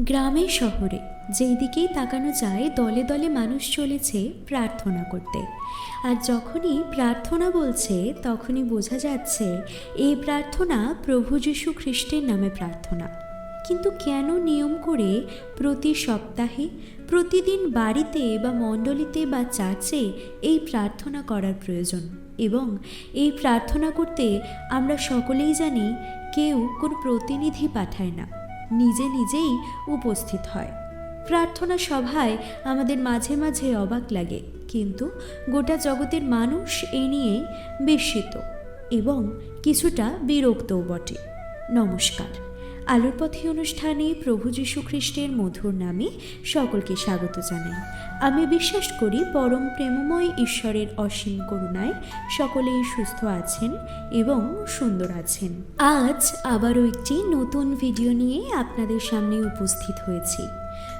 গ্রামে শহরে যেই দিকেই তাকানো যায়, দলে দলে মানুষ চলেছে প্রার্থনা করতে। আর যখনই প্রার্থনা বলছে, তখনই বোঝা যাচ্ছে, এই প্রার্থনা প্রভু যীশু খ্রিস্টের নামে প্রার্থনা। কিন্তু কেন নিয়ম করে প্রতি সপ্তাহে, প্রতিদিন বাড়িতে বা মণ্ডলীতে বা চার্চে এই প্রার্থনা করার প্রয়োজন? এবং এই প্রার্থনা করতে আমরা সকলেই জানি, কেউ কোনো প্রতিনিধি পাঠায় না। নিজে নিজেই উপস্থিত হয়। প্রার্থনা সভায় আমাদের মাঝে মাঝে অবাক লাগে, কিন্তু গোটা জগতের মানুষ এ নিয়ে বিস্মিত এবং কিছুটা বিরক্তও বটে। নমস্কার। আলোর পথে অনুষ্ঠানে প্রভু যীশু খ্রিস্টের মধুর নামে সকলকে স্বাগত জানাই। আমি বিশ্বাস করি পরম প্রেমময় ঈশ্বরের অসীম করুণায় সকলেই সুস্থ আছেন এবং সুন্দর আছেন। আজ আবারও একটি নতুন ভিডিও নিয়ে আপনাদের সামনে উপস্থিত হয়েছি।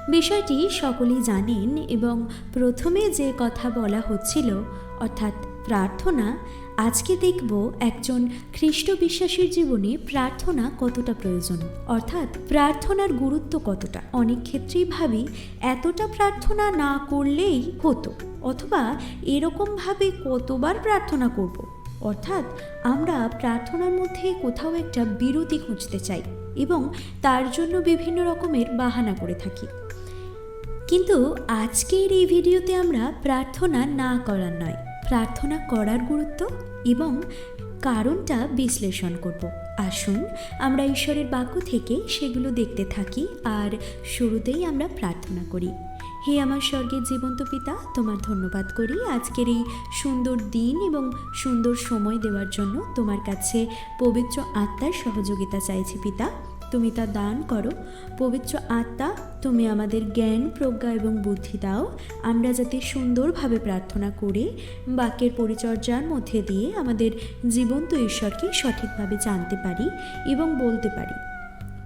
বিষয়টি সকলেই জানেন এবং প্রথমে যে কথা বলা হচ্ছিল, অর্থাৎ প্রার্থনা আজকে দেখব একজন খ্রিস্ট বিশ্বাসীর জীবনে প্রার্থনা কতটা প্রয়োজন। অর্থাৎ প্রার্থনার গুরুত্ব কতটা? অনেক ক্ষেত্রেই ভাবি এতটা প্রার্থনা না করলেই হতো, অথবা এরকমভাবে কতবার প্রার্থনা করব। অর্থাৎ আমরা প্রার্থনার মধ্যে কোথাও একটা বিরতি খুঁজতে চাই এবং তার জন্য বিভিন্ন রকমের বাহানা করে থাকি। কিন্তু আজকের এই ভিডিওতে আমরা প্রার্থনা না করার নয় প্রার্থনা করার গুরুত্ব এবং কারণটা বিশ্লেষণ করব। আসুন, আমরা ঈশ্বরের বাক্য থেকে সেগুলো দেখতে থাকি আর শুরুতেই আমরা প্রার্থনা করি। হে আমার স্বর্গের জীবন্ত পিতা, তোমার ধন্যবাদ করি আজকের এই সুন্দর দিন এবং সুন্দর সময় দেওয়ার জন্য তোমার কাছে পবিত্র আত্মার সহযোগিতা চাইছি পিতা। তুমি তা দান করো। পবিত্র আত্মা, তুমি আমাদের জ্ঞান, প্রজ্ঞা এবং বুদ্ধি দাও। আমরা যাতে সুন্দরভাবে প্রার্থনা করে, বাক্যের পরিচর্যার মধ্যে দিয়ে আমাদের জীবন্ত ঈশ্বরকে সঠিকভাবে জানতে পারি এবং বলতে পারি।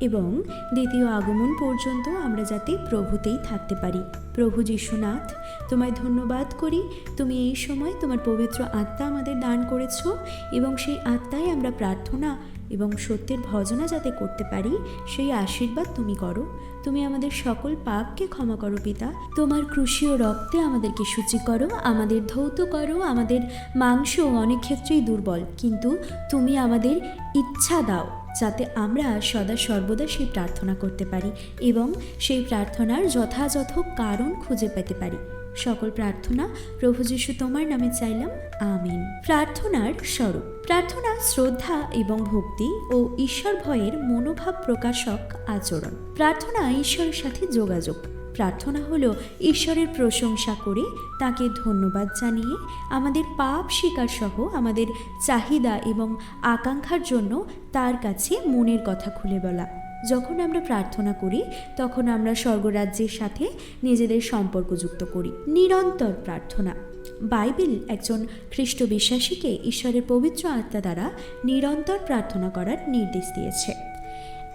এবং দ্বিতীয় আগমন পর্যন্ত আমরা যাতে প্রভুতেই থাকতে পারি। প্রভু যিশুনাথ, তোমায় ধন্যবাদ করি। তুমি এই সময় তোমার পবিত্র আত্মা আমাদের দান করেছ এবং সেই আত্মায় আমরা প্রার্থনা এবং সত্যের ভজনা যাতে করতে পারি, সেই আশীর্বাদ তুমি করো। তুমি আমাদের সকল পাপকে ক্ষমা করো পিতা। তোমার ক্রুশীয় রক্তে আমাদেরকে সূচি করো, আমাদের ধৌত করো, আমাদের মাংস অনেক ক্ষেত্রেই দুর্বল। কিন্তু তুমি আমাদের ইচ্ছা দাও, যাতে আমরা সদা সর্বদা সেই প্রার্থনা করতে পারি এবং সেই প্রার্থনার যথাযথ কারণ খুঁজে পেতে পারি। সকল প্রার্থনা প্রভু যীশু তোমার নামে চাইলাম, আমিন। প্রার্থনার স্বরূপ। প্রার্থনা, শ্রদ্ধা এবং ভক্তি ও ঈশ্বর ভয়ের মনোভাব প্রকাশক আচরণ। প্রার্থনা, ঈশ্বরের সাথে যোগাযোগ। প্রার্থনা হলো ঈশ্বরের প্রশংসা করে তাকে ধন্যবাদ জানিয়ে আমাদের পাপ স্বীকার সহ আমাদের চাহিদা এবং আকাঙ্ক্ষার জন্য তার কাছে মনের কথা খুলে বলা। যখন আমরা প্রার্থনা করি, তখন আমরা স্বর্গরাজ্যের সাথে নিজেদের সম্পর্ক যুক্ত করি। নিরন্তর প্রার্থনা। বাইবেল একজন খ্রিস্ট বিশ্বাসীকে ঈশ্বরের পবিত্র আত্মা দ্বারা নিরন্তর প্রার্থনা করার নির্দেশ দিয়েছে।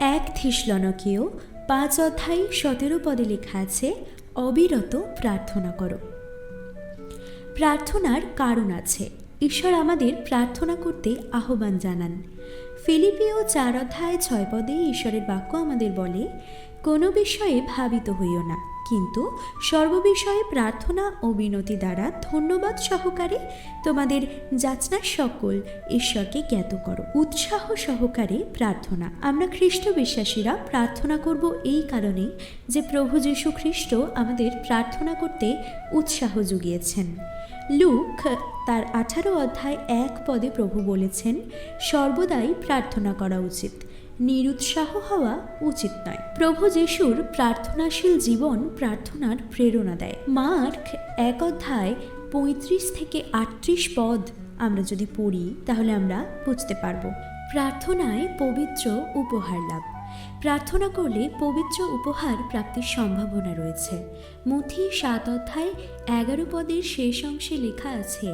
এক থিসলনকীয় পাঁচ অধ্যায় সতেরো পদে লেখা আছে, অবিরত প্রার্থনা করো। প্রার্থনার কারণ আছে। ঈশ্বর আমাদের প্রার্থনা করতে আহ্বান জানান। ফিলিপিও চার অধ্যায় ছয় পদে ঈশ্বরের বাক্য আমাদের বলে কোনো বিষয়ে ভাবিত হইও না। কিন্তু সর্ববিষয়ে প্রার্থনা ও বিনতি দ্বারা ধন্যবাদ সহকারে তোমাদের যাচনার সকল ঈশ্বরকে জ্ঞাত করো। উৎসাহ সহকারে প্রার্থনা। আমরা খ্রিস্ট বিশ্বাসীরা প্রার্থনা করব এই কারণে যে প্রভু যীশু খ্রিস্ট আমাদের প্রার্থনা করতে উৎসাহ জুগিয়েছেন লুক তার আঠারো অধ্যায় এক পদে প্রভু বলেছেন, সর্বদাই প্রার্থনা করা উচিত। নিরুৎসাহ হওয়া উচিত নয়। প্রভু যিশুর প্রার্থনাশীল জীবন প্রার্থনার প্রেরণা দেয়। মার্ক এক অধ্যায় পঁয়ত্রিশ থেকে আটত্রিশ পদ আমরা যদি পড়ি, তাহলে আমরা বুঝতে পারব। প্রার্থনায় পবিত্র উপহার লাভ। প্রার্থনা করলে পবিত্র উপহার প্রাপ্তির সম্ভাবনা রয়েছে। মথি সাত অধ্যায় এগারো পদের শেষ অংশে লেখা আছে,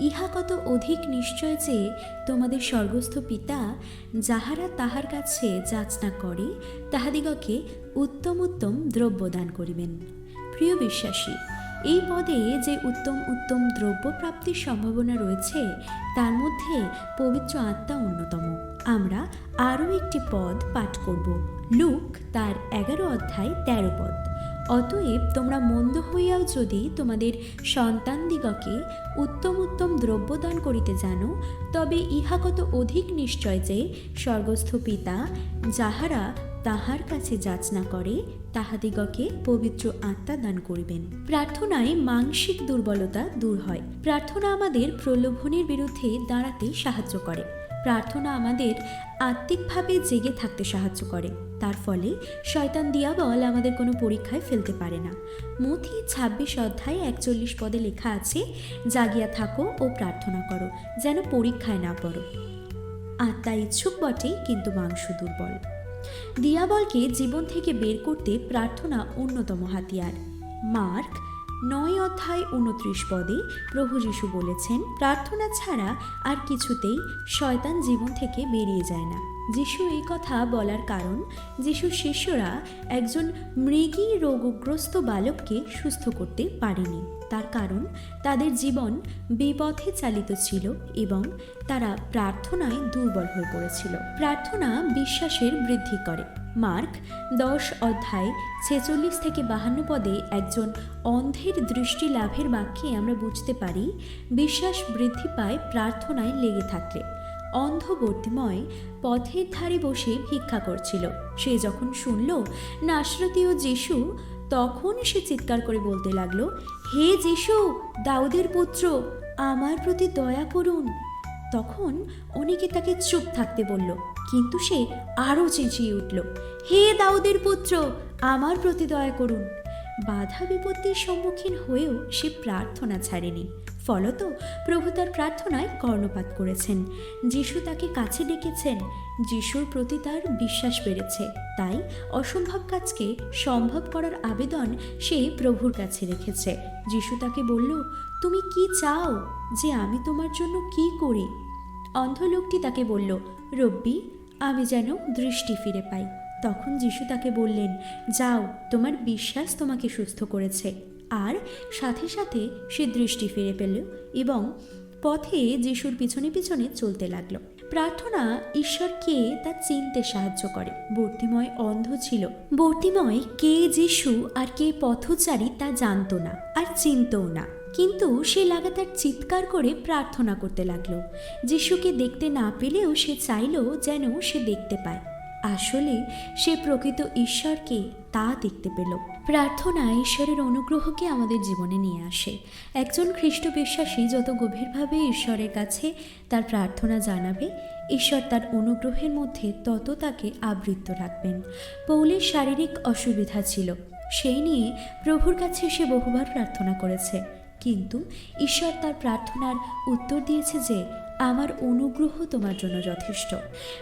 ইহা কত অধিক নিশ্চয় যে তোমাদের স্বর্গস্থ পিতা যাহারা তাহার কাছে যাচনা করে, তাহাদিগকে উত্তম উত্তম দ্রব্য দান করিবেন। প্রিয় বিশ্বাসী এই পদে যে উত্তম উত্তম দ্রব্য প্রাপ্তির সম্ভাবনা রয়েছে, তার মধ্যে পবিত্র আত্মা অন্যতম। আমরা আরও একটি পদ পাঠ করব। লুক, তার এগারো অধ্যায়, তেরো পদ। অতএব তোমরা মন্দ হইয়াও যদি তোমাদের সন্তানদিগকে উত্তম উত্তম দ্রব্যদান করিতে জানো, তবে ইহা কত অধিক নিশ্চয় যে স্বর্গস্থ পিতা, যাহারা তাহার কাছে যাচনা করে, তাহাদিগকে পবিত্র আত্মা দান করিবেন। প্রার্থনায় মানসিক দুর্বলতা দূর হয়। প্রার্থনা আমাদের প্রলোভনের বিরুদ্ধে দাঁড়াতে সাহায্য করে। প্রার্থনা আমাদের আত্মিকভাবে জেগে থাকতে সাহায্য করে। তার ফলে শয়তান দিয়াবল আমাদের কোনো পরীক্ষায় ফেলতে পারে না। মথি ছাব্বিশ অধ্যায় একচল্লিশ পদে লেখা আছে, জাগিয়া থাকো ও প্রার্থনা করো, যেন পরীক্ষায় না পড়ো। আত্মা ইচ্ছুক বটে, কিন্তু মাংস দুর্বল। দিয়াবলকে জীবন থেকে বের করতে প্রার্থনা অন্যতম হাতিয়ার। মার্ক নয় অধ্যায় উনত্রিশ পদে প্রভু যিশু বলেছেন, প্রার্থনা ছাড়া আর কিছুতেই শয়তান জীবন থেকে বেরিয়ে যায় না। যিশু এই কথা বলার কারণ, যিশুর শিষ্যরা একজন মৃগী রোগগ্রস্ত বালককে সুস্থ করতে পারেনি। তার কারণ, তাদের জীবন বিপথে চালিত ছিল এবং তারা প্রার্থনায় দুর্বল হয়ে পড়েছিল। প্রার্থনা বিশ্বাসের বৃদ্ধি করে। মার্ক দশ অধ্যায় ছেচল্লিশ থেকে বাহান্ন পদে একজন অন্ধের দৃষ্টি লাভের বাক্যে আমরা বুঝতে পারি, বিশ্বাস বৃদ্ধি পায় প্রার্থনায় লেগে থাকলে। অন্ধবর্তিময় পথের ধারে বসে ভিক্ষা করছিল। সে যখন শুনল নাসরতীয় যিশু, তখন সে চিৎকার করে বলতে লাগল, হে যিশু, দাউদের পুত্র, আমার প্রতি দয়া করুন। তখন অনেকে তাকে চুপ থাকতে বলল, কিন্তু সে আরও চেঁচিয়ে উঠল, হে দাউদের পুত্র, আমার প্রতি দয়া করুন। বাধা বিপত্তির সম্মুখীন হয়েও সে প্রার্থনা ছাড়েনি। ফলত প্রভু তার প্রার্থনায় কর্ণপাত করেছেন। যিশু তাকে কাছে ডেকেছেন। যিশুর প্রতি তার বিশ্বাস বেড়েছে। তাই অসম্ভব কাজকে সম্ভব করার আবেদন সে প্রভুর কাছে রেখেছে। যিশু তাকে বলল, তুমি কি চাও যে আমি তোমার জন্য কি করি? অন্ধ লোকটি তাকে বলল, রব্বি, আমি যেন দৃষ্টি ফিরে পাই। তখন যিশু তাকে বললেন, যাও, তোমার বিশ্বাস তোমাকে সুস্থ করেছে। আর সাথে সাথে সে দৃষ্টি ফিরে পেল এবং পথে যিশুর পিছনে পিছনে চলতে লাগল। প্রার্থনা ঈশ্বরকে তা চিনতে সাহায্য করে? বর্তিময় অন্ধ ছিল। বর্তিময় কে যিশু আর কে পথচারী তা জানতো না আর চিনতও না। কিন্তু সে লাগাতার চিৎকার করে প্রার্থনা করতে লাগল। যিশুকে দেখতে না পেলেও সে চাইল যেন সে দেখতে পায়। আসলে সে প্রকৃত ঈশ্বরকে তা দেখতে পেল। প্রার্থনা ঈশ্বরের অনুগ্রহকে আমাদের জীবনে নিয়ে আসে। একজন খ্রিস্ট বিশ্বাসী যত গভীরভাবে ঈশ্বরের কাছে তার প্রার্থনা জানাবে, ঈশ্বর তার অনুগ্রহের মধ্যে তত তাকে আবৃত্ত রাখবেন। পৌলের শারীরিক অসুবিধা ছিল, সেই নিয়ে প্রভুর কাছে সে বহুবার প্রার্থনা করেছে। কিন্তু ঈশ্বর তার প্রার্থনার উত্তর দিয়েছে যে আমার অনুগ্রহ তোমার জন্য যথেষ্ট।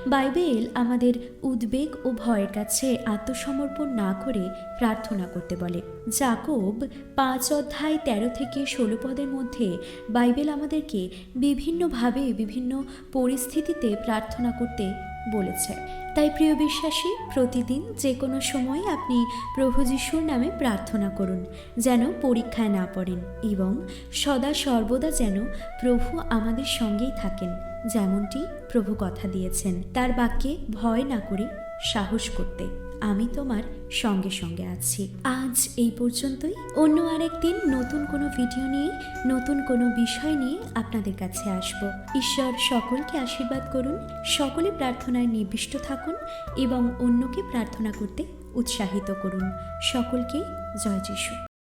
বাইবেল আমাদের উদ্বেগ ও ভয়ের কাছে আত্মসমর্পণ না করে প্রার্থনা করতে বলে। জাকব পাঁচ অধ্যায় তেরো থেকে ষোলো পদের মধ্যে বাইবেল আমাদেরকে বিভিন্নভাবে বিভিন্ন পরিস্থিতিতে প্রার্থনা করতে বলেছে। তাই প্রিয় বিশ্বাসী, প্রতিদিন যে কোনো সময় আপনি প্রভু যিশুর নামে প্রার্থনা করুন, যেন পরীক্ষায় না পড়েন এবং সদা সর্বদা যেন প্রভু আমাদের সঙ্গেই থাকেন, যেমনটি প্রভু কথা দিয়েছেন। তার বাক্যে ভয় না করে সাহস করতে। আমি তোমার সঙ্গে সঙ্গে আছি। আজ এই পর্যন্তই। অন্য আরেকদিন নতুন কোনো ভিডিও নিয়ে, নতুন কোনো বিষয় নিয়ে আপনাদের কাছে আসব। ঈশ্বর সকলকে আশীর্বাদ করুন, সকলে প্রার্থনায় নিবিষ্ট থাকুন এবং অন্যকে প্রার্থনা করতে উৎসাহিত করুন। সকলকে জয় যিশু।